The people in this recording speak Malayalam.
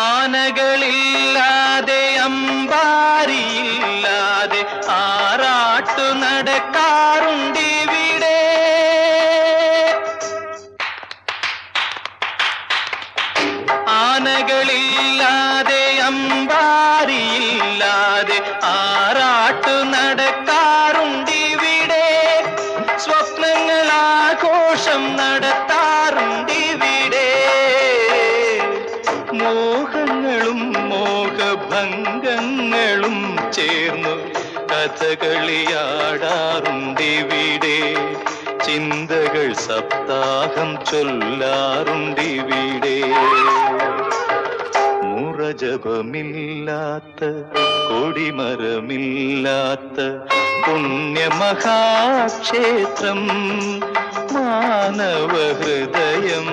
ആനകളില്ലാതെ അമ്പാരിയില്ലാതെ ആറാട്ടു നടക്കാറുണ്ടിവിടെ ആനകളില്ലാതെ അമ്പാരിയില്ലാതെ ആറാട്ടു മോഹങ്ങളും മോഹഭംഗങ്ങളും ചേർന്നു കഥകളിയാടാറുണ്ടിവിടെ. ചിന്തകൾ സപ്താഹം ചൊല്ലാറുണ്ടിവിടെ. മുറജപമില്ലാത്ത കൊടിമരമില്ലാത്ത പുണ്യമഹാക്ഷേത്രം മാനവ ഹൃദയം